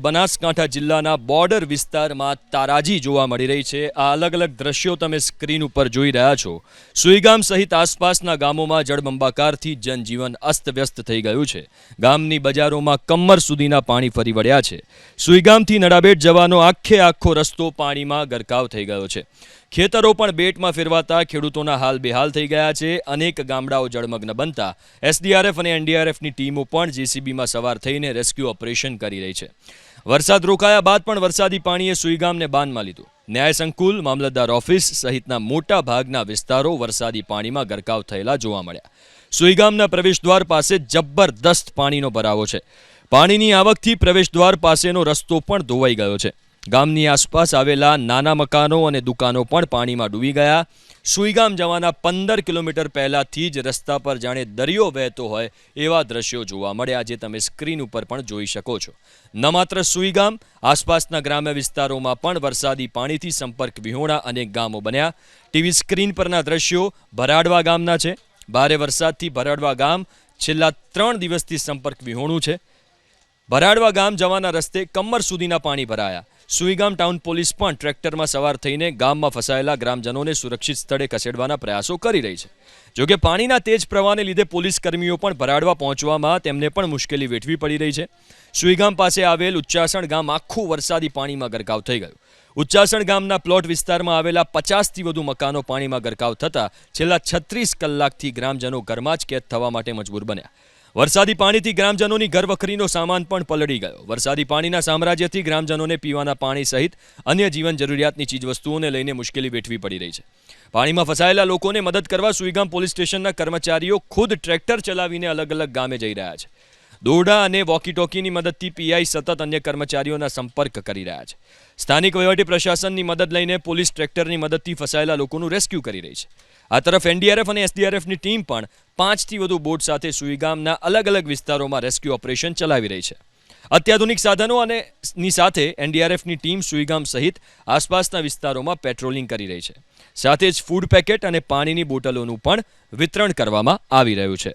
બનાસકાંઠા જિલ્લાના બોર્ડર વિસ્તારમાં તારાજી જોવા મળી રહી છે. આ અલગ અલગ દ્રશ્યો તમે સ્ક્રીન ઉપર જોઈ રહ્યા છો. સુઈગામ સહિત આસપાસના ગામોમાં જળબંબાકારથી જનજીવન અસ્તવ્યસ્ત થઈ ગયું છે. ગામની બજારોમાં કમર સુધીના પાણી ફરી વળ્યા છે. સુઈગામથી નડાબેટ જવાનો આખે આખો રસ્તો પાણીમાં ગરકાવ થઈ ગયો છે. ખેતરો પણ બેટમાં ફેરવાતા ખેડૂતોના હાલ બેહાલ થઈ ગયા છે. અનેક ગામડાઓ જળમગ્ન બનતા એસડીઆરએફ અને એનડીઆરએફની ટીમો પણ જેસીબીમાં સવાર થઈને રેસ્ક્યુ ઓપરેશન કરી રહી છે. વરસાદ રોકાયા બાદ પણ વરસાદી પાણીએ સુઈગામને બાનમાં લીધું. ન્યાય સંકુલ, મામલતદાર ઓફિસ સહિતના મોટા ભાગના વિસ્તારો વરસાદી પાણીમાં ગરકાવ થયેલા જોવા મળ્યા. સુઈગામના પ્રવેશદ્વાર પાસે જબરદસ્ત પાણીનો ભરાવો છે. પાણીની આવકથી પ્રવેશદ્વાર પાસેનો રસ્તો પણ ધોવાઈ ગયો છે. ગામની આસપાસ આવેલા નાના મકાનો અને દુકાનો પણ પાણીમાં ડૂબી ગયા. સુઈગામ જવાના પંદર કિલોમીટર પહેલાંથી જ રસ્તા પર જાણે દરિયો વહેતો હોય એવા દ્રશ્યો જોવા મળ્યા. જે તમે સ્ક્રીન ઉપર પણ જોઈ શકો છો. ન માત્ર સુઈગામ, આસપાસના ગ્રામ્ય વિસ્તારોમાં પણ વરસાદી પાણીથી સંપર્ક વિહોણા અનેક ગામો બન્યા. ટીવી સ્ક્રીન પરના દ્રશ્યો ભરાડવા ગામના છે. ભારે વરસાદથી ભરાડવા ગામ છેલ્લા ત્રણ દિવસથી સંપર્ક વિહોણું છે. ભરાડવા ગામ જવાના રસ્તે કમર સુધીના પાણી ભરાયા. સુઈગામ ટાઉન પોલીસ પણ ટ્રેક્ટરમાં સવાર થઈને ગામમાં ફસાયેલા ગ્રામજનોને સુરક્ષિત સ્થળે ખસેડવાના પ્રયાસો કરી રહી છે. જોકે પાણીના તેજ પ્રવાહને લીધે પોલીસ કર્મીઓ પણ ભરાડવા પહોંચવામાં તેમને પણ મુશ્કેલી વેઠવી પડી રહી છે. સુઈગામ પાસે આવેલ ઉચ્ચાસણ ગામ આખું વરસાદી પાણીમાં ગરકાવ થઈ ગયું. ઉચ્ચાસણ ગામના પ્લોટ વિસ્તારમાં આવેલા પચાસથી વધુ મકાનો પાણીમાં ગરકાવ થતા છેલ્લા છત્રીસ કલાકથી ગ્રામજનો ઘરમાં જ કેદ થવા માટે મજબૂર બન્યા. વરસાદી પાણીથી ગ્રામજનોની ઘરવખરીનો સામાન પણ પલળી ગયો. વરસાદી પાણીના સામ્રાજ્યથી ગ્રામજનોને પીવાના પાણી સહિત અન્ય જીવન જરૂરિયાતની ચીજવસ્તુઓને લઈને મુશ્કેલી વેઠવી પડી રહી છે. પાણીમાં ફસાયેલા લોકોને મદદ કરવા સુઈગામ પોલીસ સ્ટેશનના કર્મચારીઓ ખુદ ટ્રેક્ટર ચલાવીને અલગ અલગ ગામે જઈ રહ્યા છે. દોરડા અને વોકી ટોકીની મદદથી પીઆઈ સતત અન્ય કર્મચારીઓના સંપર્ક કરી રહ્યા છે. સ્થાનિક વહીવટી પ્રશાસનની મદદ લઈને પોલીસ ટ્રેક્ટરની મદદથી ફસાયેલા લોકોનું રેસ્ક્યુ કરી રહી છે. આ તરફ એનડીઆરએફ અને એસડીઆરએફની ટીમ પણ પાંચથી વધુ બોટ સાથે સુઈગામના અલગ અલગ વિસ્તારોમાં રેસ્ક્યુ ઓપરેશન ચલાવી રહી છે. અત્યાધુનિક સાધનો અને ની સાથે એનડીઆરએફની ટીમ સુઈગામ સહિત આસપાસના વિસ્તારોમાં પેટ્રોલિંગ કરી રહી છે. સાથે જ ફૂડ પેકેટ અને પાણીની બોટલોનું પણ વિતરણ કરવામાં આવી રહ્યું છે.